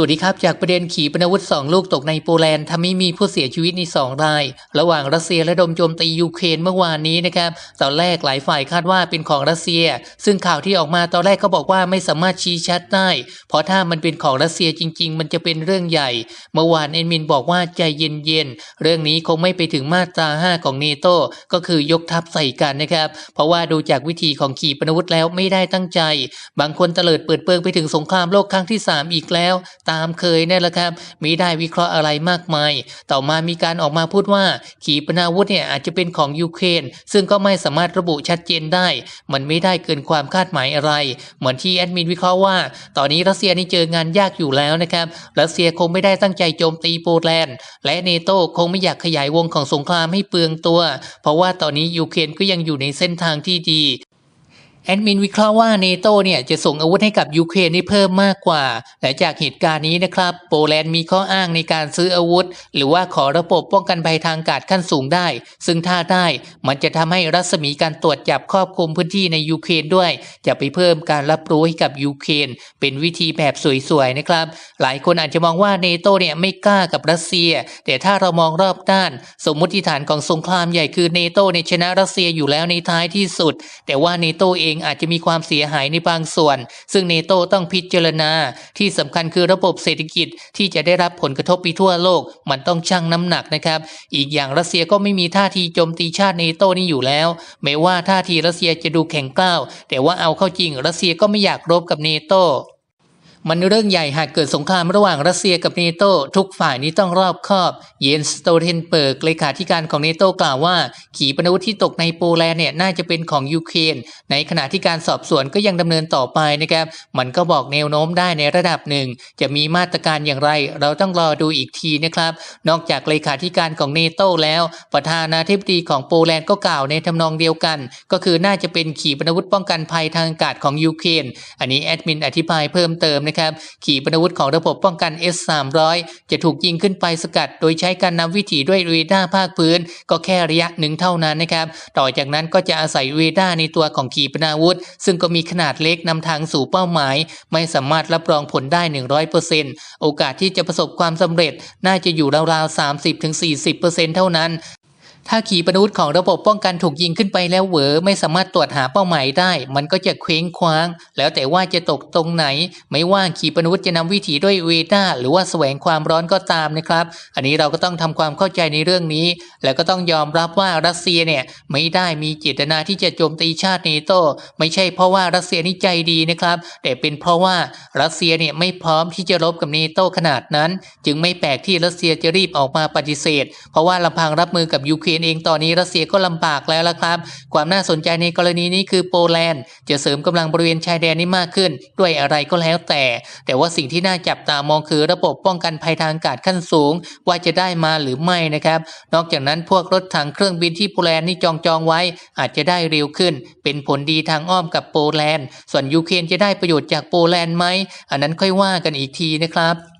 สวัสดีครับ จากประเด็นขีปนาวุธ2ลูกตกในโปแลนด์ทำให้มีผู้เสียชีวิตใน2ราย ระหว่างรัสเซียและดมโจมตียูเครนเมื่อวานนี้นะครับ ตอนแรกหลายฝ่ายคาดว่าเป็นของรัสเซีย ซึ่งข่าวที่ออกมาตอนแรกก็บอกว่าไม่สามารถชี้ชัดได้ เพราะถ้ามันเป็นของรัสเซียจริง ๆ มันจะเป็นเรื่องใหญ่ เมื่อวานเอ็นมินบอกว่าใจเย็นๆ เรื่องนี้คงไม่ไปถึงมาตรา5ของเนโตก็คือยกทัพใส่กันนะครับ เพราะว่าดูจากวิธีของขีปนาวุธแล้วไม่ได้ตั้งใจ บางคนเตลิดเปิดเปิงไปถึงสงครามโลกครั้งที่ 3 อีกแล้วตามเคยนั่แหละครับมีได้วิเคราะห์อะไรมากมาย ต่อมามีการออกมาพูดว่า ขีปนาวุธเนี่ยอาจจะเป็นของยูเครนซึ่งก็ไม่สามารถระบุชัดเจนได้ มันไม่ได้เกินความคาดหมายอะไร เหมือนที่แอดมินวิเคราะห์ว่า ตอนนี้รัสเซียนี่เจองานยากอยู่แล้วนะครับรัสเซียคงไม่ได้ตั้งใจโจมตีโปแลนด์ และเนโตคงไม่อยากขยายวงของสงครามให้เปลืองตัว เพราะว่าตอนนี้ยูเครนก็ยังอยู่ในเส้นทางที่ดี แอดมินวิเคราะห์ว่าเนโตเนี่ยจะส่งอาวุธให้กับยูเครนได้เพิ่มมากกว่าและจากเหตุการณ์นี้นะครับ โปแลนด์มีข้ออ้างในการซื้ออาวุธ หรือว่าขอระบบป้องกันภัยทางอากาศขั้นสูงได้ ซึ่งถ้าได้มันจะทำให้รัศมีการตรวจจับครอบคลุมพื้นที่ในยูเครนด้วย จะไปเพิ่มการรับรู้ให้กับยูเครนเป็นวิธีแบบสวยๆนะครับ หลายคนอาจจะมองว่าเนโตเนี่ยไม่กล้ากับรัสเซีย แต่ถ้าเรามองรอบด้าน สมมติฐานของสงครามใหญ่คือเนโตเนี่ยชนะรัสเซียอยู่แล้วในท้ายที่สุด แต่ว่าเนโตเองอาจจะมีความเสียหายในบางส่วน ซึ่งเนโตต้องพิจารณา ที่สำคัญคือระบบเศรษฐกิจที่จะได้รับผลกระทบไปทั่วโลก มันต้องชั่งน้ำหนักนะครับ อีกอย่างรัสเซียก็ไม่มีท่าทีโจมตีชาติเนโตนี่อยู่แล้วแม้ว่าท่าทีรัสเซียจะดูแข็งกร้าวแต่ว่าเอาเข้าจริงรัสเซียก็ไม่อยากรบกับเนโต มันเรื่องใหญ่หากเกิดสงครามระหว่างรัสเซียกับเนโตทุกฝ่ายนี้ต้องรอบคอบ เยนสโตเทนเบิร์กเลขาธิการของเนโตกล่าวว่า ขีปนาวุธที่ตกในโปแลนด์เนี่ยน่าจะเป็นของยูเครนในขณะที่การสอบสวนก็ยังดำเนินต่อไปนะครับ มันก็บอกแนวโน้มได้ในระดับหนึ่ง จะมีมาตรการอย่างไร เราต้องรอดูอีกทีนะครับ นอกจากเลขาธิการของเนโตแล้ว ประธานาธิบดีของโปแลนด์ก็กล่าวในทำนองเดียวกัน ก็คือน่าจะเป็นขีปนาวุธป้องกันภัยทางอากาศของยูเครนอันนี้แอดมินอธิบายเพิ่มเติมนะครับขีปนาวุธของระบบป้องกัน S300 จะถูกยิงขึ้นไปสกัด โดยใช้การนำวิถีด้วยเรดาร์ภาคพื้น ก็แค่ระยะหนึ่งเท่านั้นนะครับ ต่อจากนั้นก็จะอาศัยเรดาร์ในตัวของขีปนาวุธ ซึ่งก็มีขนาดเล็กนำทางสู่เป้าหมาย ไม่สามารถรับรองผลได้ 100%โอกาสที่จะประสบความสำเร็จน่าจะอยู่ราวๆ 30-40%เท่านั้น ถ้าขีปนาวุธของระบบป้องกันถูกยิงขึ้นไปแล้วเหวอไม่สามารถตรวจหาเป้าหมายได้ มันก็จะเคว้งคว้าง แล้วแต่ว่าจะตกตรงไหน ไม่ว่าขีปนาวุธจะนำวิถีด้วยเวด้าหรือว่าแสวงความร้อนก็ตามนะครับ อันนี้เราก็ต้องทำความเข้าใจในเรื่องนี้ แล้วก็ต้องยอมรับว่ารัสเซียเนี่ยไม่ได้มีเจตนาที่จะโจมตีชาติเนโตไม่ใช่เพราะว่ารัสเซียนี่ใจดีนะครับ แต่เป็นเพราะว่ารัสเซียเนี่ยไม่พร้อมที่จะรบกับเนโตขนาดนั้น จึงไม่แปลกที่รัสเซียจะรีบออกมาปฏิเสธ เพราะว่าลำพังรับมือกับยูเครนเองตอนนี้รัสเซียก็ลำบากแล้วละครับ ความน่าสนใจในกรณีนี้คือโปแลนด์จะเสริมกำลังบริเวณชายแดนนี้มากขึ้น ด้วยอะไรก็แล้วแต่ แต่ว่าสิ่งที่น่าจับตามองคือระบบป้องกันภัยทางอากาศขั้นสูง ว่าจะได้มาหรือไม่นะครับ นอกจากนั้นพวกรถถังเครื่องบินที่โปแลนด์นี่จองจองไว้ อาจจะได้เร็วขึ้น เป็นผลดีทางอ้อมกับโปแลนด์ ส่วนยูเครนจะได้ประโยชน์จากโปแลนด์ไหมอันนั้นค่อยว่ากันอีกทีนะครับ